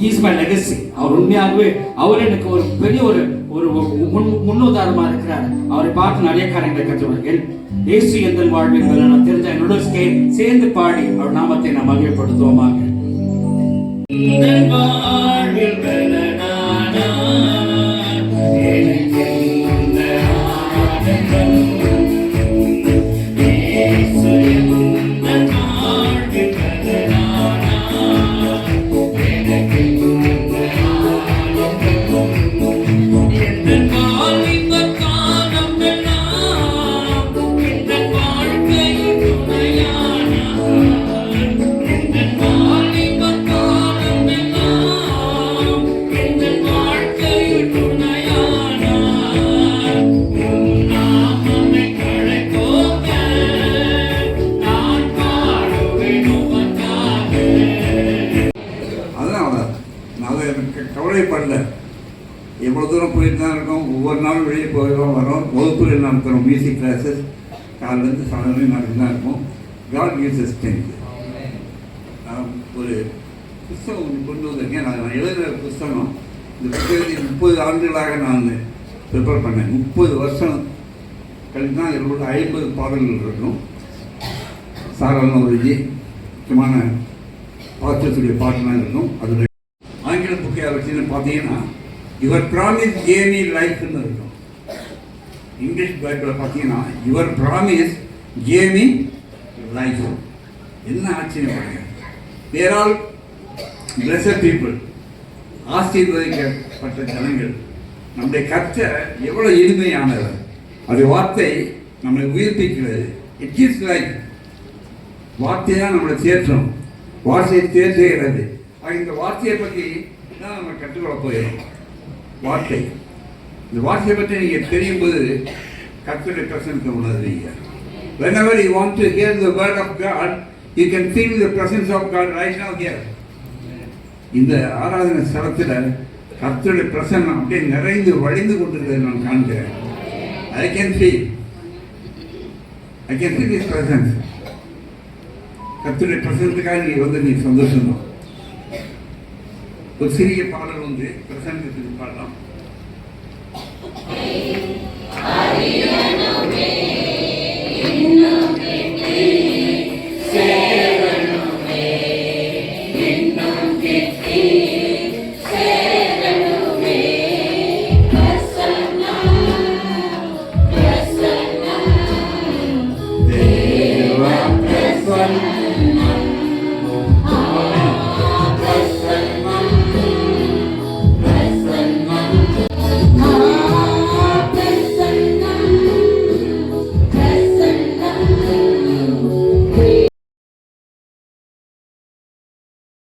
Is my legacy அவர் உண்மையாகவே அவர் எனக்கு ஒரு பெரிய ஒரு ஒரு முன் முன்னுதாரணமா இருக்கிறார். அவரை பார்த்து நிறைய காரியங்களை கற்றுவார்கள் இயேசு எந்த வாழ்வு என்பதை நான் தெரிஞ்ச என்னோட சேர்ந்து பாடி அவர் நாமத்தை நாம் மகிழ்ப்படுத்துவோமாக வாழ்வில் போகிறோம் வரோம். வகுப்புகள் நடத்துகிறோம் மியூசிக் கிளாஸஸ் காலிலேருந்து சாயந்தரம் நடந்து தான் இருக்கும் காட் யூஸ் ஸ்ட்ரென்த் நான் ஒரு புஸ்தகம் ஒன்று கொண்டு வந்திருக்கேன். நான் நான் எழுதுகிற புஸ்தகம் இந்த புத்தகத்தை முப்பது ஆண்டுகளாக நான் ப்ரிப்பேர் பண்ணேன். முப்பது வருஷம் கழித்து தான் இதோட ஐம்பது பாடல்கள் இருக்கும். சாராளமாக ஒரு முக்கியமான பாத்திரத்துடைய பாட்டெலாம் இருக்கும். அதில் ஆங்கில புக்கையாளர் பார்த்தீங்கன்னா யுவர் ப்ராமிஸ் கேமி லைஃப்னு இருக்கும். இங்கிலீஷ் பைபிளில் பார்த்தீங்கன்னா யுவர் ப்ராமிஸ் கேமி லைஃப் என்ன ஆச்சரியப்படுங்க தேர் ஆல் பிளஸர் பீப்புள் ஆசீர்வதிக்கப்பட்ட ஜனங்கள் நம்முடைய கர்த்தர் எவ்வளோ எளிமையானவர் அது வார்த்தை நம்மளை உயிர்ப்பிக்கிறது. இட் இஸ் லைஃப் வார்த்தை தான் நம்மளை தேற்றும். வார்த்தையை தேற்றுகிறது. இந்த வார்த்தையை பற்றி தான் நம்ம கற்றுக்கொள்ள போயிடும் வார்த்தை. இந்த வார்த்தையை பற்றி நீங்கள் தெரியும் போது கர்த்தருடைய பிரசனத்தை உணர்வீங்க. Whenever you want to hear the word of God you can feel the presence of God right now here. இந்த ஆராதனை ஸ்தலத்தில் கர்த்தருடைய பிரசன்னம் அப்படியே நிறைந்து வழிந்து கொண்டிருக்கிறது நான் காண்கிறேன். I can feel I can feel is presence கர்த்தருடைய பிரசனத்துக்காக நீ வந்து நீ சந்தோஷம். தான் ஒரு சிறிய பாடல் வந்து பிரசன்னத்துக்கு பாடலாம். அறியணுமே